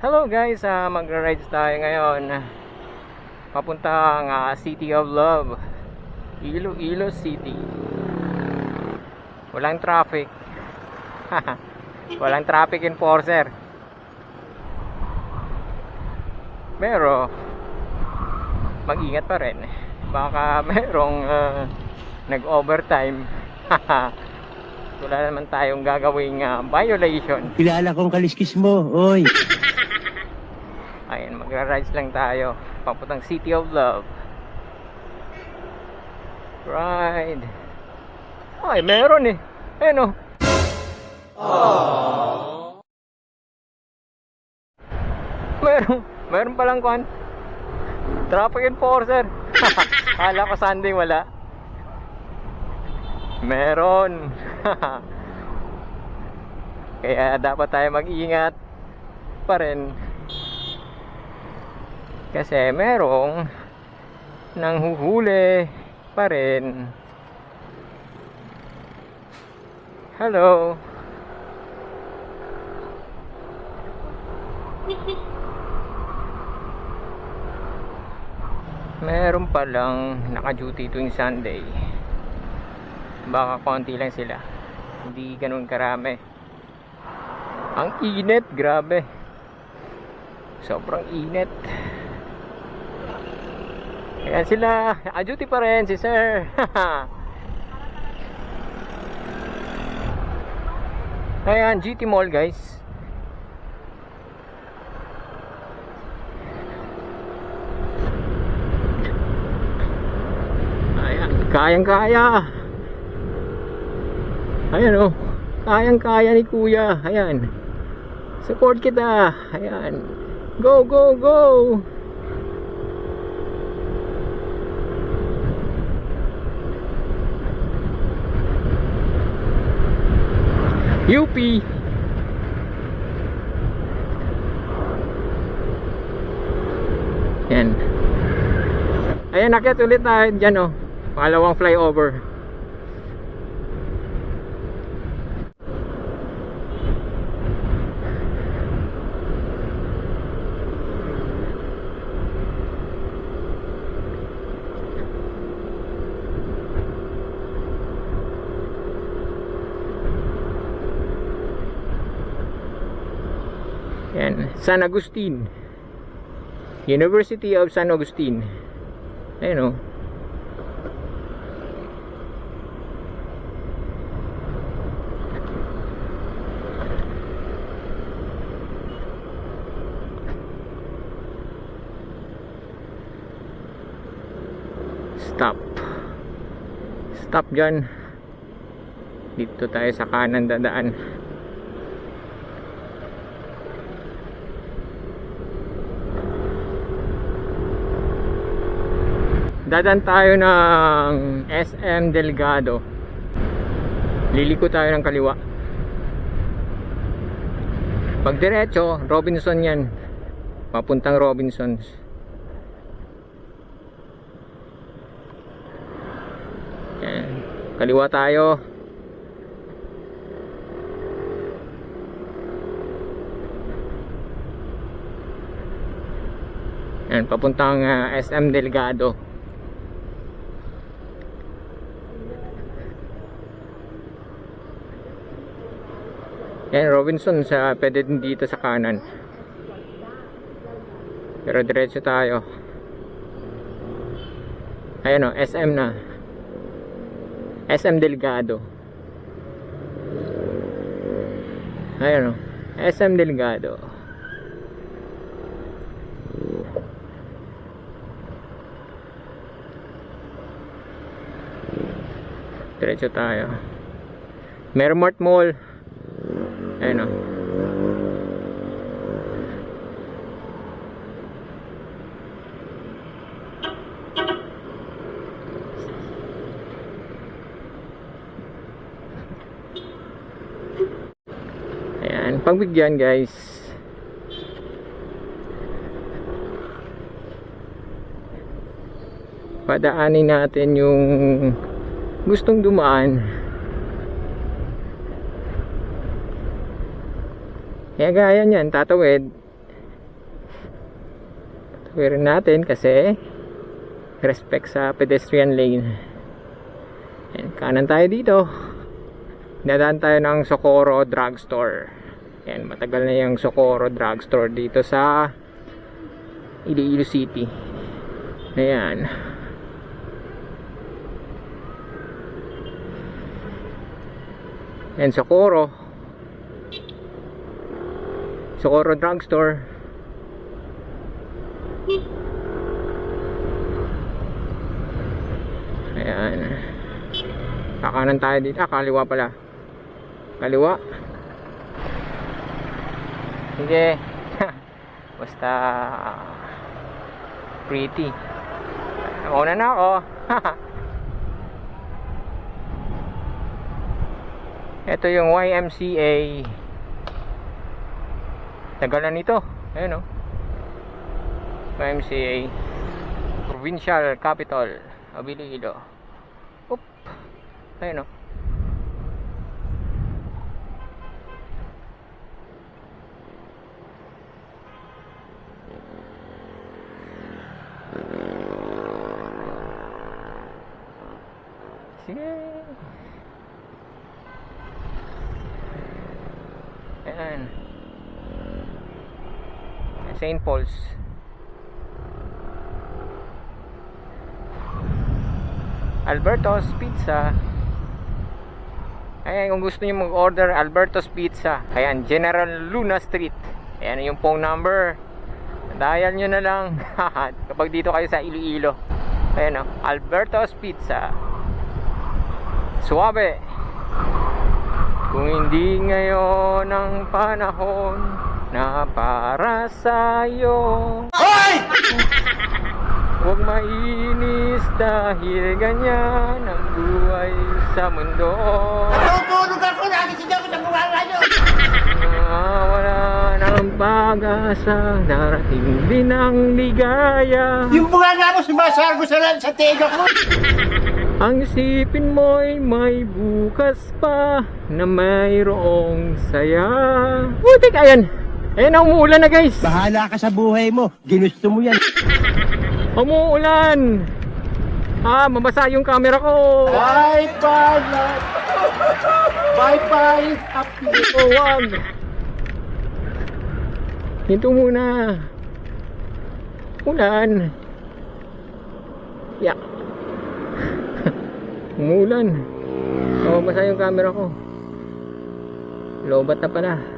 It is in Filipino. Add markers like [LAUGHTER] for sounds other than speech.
Hello guys, uh, magra-rides tayo ngayon. Papuntang ah, City of Love. Iloilo City. Walang traffic. [LAUGHS] Walang traffic enforcer. Pero Mag-ingat pa rin. Baka [LAUGHS] merong ah, Nag-overtime. [LAUGHS] Wala naman tayong gagawing ah, violation. Kilala kong kaliskis mo, oy. Ayan, magra-rides lang tayo. Papuntang City of Love. Ride. Ay, meron eh. Ayun oh. Meron, meron palang kwan. Traffic enforcer. [LAUGHS] Kala ko Sunday wala. Meron. [LAUGHS] Kaya dapat tayo mag-ingat pa rin. Kasi merong nanghuhuli pa rin. Hello. Meron palang naka-duty tuwing Sunday. Baka konti lang sila. Hindi ganun karami. Ang init, grabe. Sobrang init. Ayan sila. Naka-duty pa rin si sir. [LAUGHS] Ayan, GT Mall guys. Ayan, kayang-kaya. Ayan oh. Kayang-kaya ni kuya. Ayan. Support kita. Ayan. Go, go, go. UP Yan. Ayan nakit ulit tayo dyan oh. Pangalawang flyover Yan, San Agustin. University of San Agustin. Ayun oh. Stop. Stop dyan. Dito tayo sa kanan dadaan. Dadan tayo ng SM Delgado. Liliko tayo ng kaliwa. Pag diretso, Robinson yan. Papuntang Robinsons. Yan. Kaliwa tayo. Yan, papuntang ah, SM Delgado. Yan, Robinson sa pwede din dito sa kanan. Pero diretso tayo. Ayan o, SM na. SM Delgado. Ayan o, SM Delgado. Diretso tayo. Mermart Mall. Ayun o. Ayan, pagbigyan guys. Padaanin natin yung gustong dumaan. Kaya gaya niyan, tatawid. Tuwirin natin kasi respect sa pedestrian lane. Yan, kanan tayo dito. Dadaan tayo ng Socorro Drugstore. Yan, matagal na yung Socorro Drugstore dito sa Iloilo City. Ayan. Yan, Socorro. Socorro Drugstore. Ayan. Kakanan tayo dito. Ah, kaliwa pala. Kaliwa. Sige. [LAUGHS] Basta pretty. Una na ako. [LAUGHS] Ito yung YMCA. Tagal na nito. Ayun oh. YMCA. Provincial Capital. Abililo. Oop. Ayun oh. Sige. Ayan. St. Paul's. Alberto's Pizza. Ayan, kung gusto niyo mag-order Alberto's Pizza. Ayan, General Luna Street. Ayan yung phone number. Dial nyo na lang [LAUGHS] kapag dito kayo sa Iloilo. Ayan o, Alberto's Pizza. Suwabe. Kung hindi ngayon ang panahon na para sa'yo. Hoy! Huwag mainis dahil ganyan ang buhay sa mundo. Tutulog ako, nagising ako sa bunganga nyo. Ah, wala ng pag-asa, darating din ang ligaya. Yung bunganga mo sumasargo sa, sa tega ko. Ang isipin mo'y may bukas pa na mayroong saya. Putik, ayan. Ayan na, umuulan na guys. Bahala ka sa buhay mo. Ginusto mo yan. Umuulan. Ah, mabasa yung camera ko. Bye-bye, love. Bye-bye, happy. Oh, wag. Ito muna. Ulan. Yak. [LAUGHS] Umulan. Oh, basa yung camera ko. Lobat na pala.